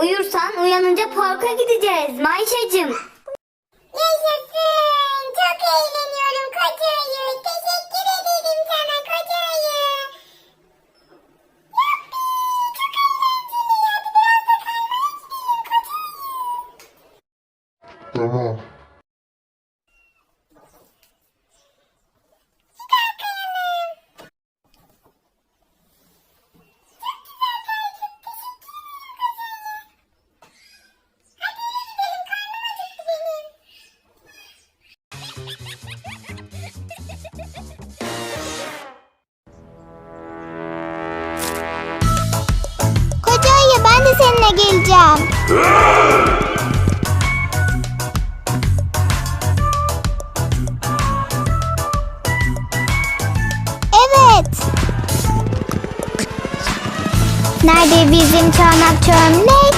Uyursan uyanınca parka gideceğiz Mayşacığım. Yaşasın. Çok eğleniyorum koca ayı. Teşekkür ederim sana koca ayı. Yuppi, çok eğlenceli. Hadi biraz da kaymaya gidelim koca ayı. Tamam. Gider kayalım. Çok güzel kaydık. Teşekkür ederim koca ayı. Hadi eve gidelim. Karnım acıktı benim. Koca ayı ben de seninle geleceğim. Evet. Nerede bizim çanak çömlek?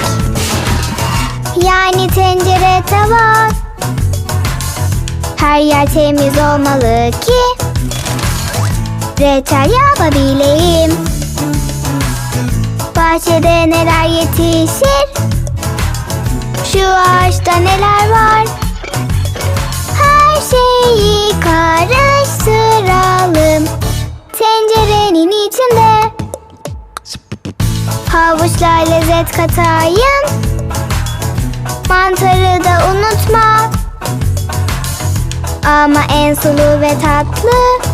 Yani tencere tava. Her yer temiz olmalı ki reçel yapabileyim. Bahçede neler yetişir? Şu ağaçta neler var? Her şeyi karıştıralım. Tencerenin içinde havuçla lezzet katayım. Mantarı da unutma. Ama en sulu ve tatlı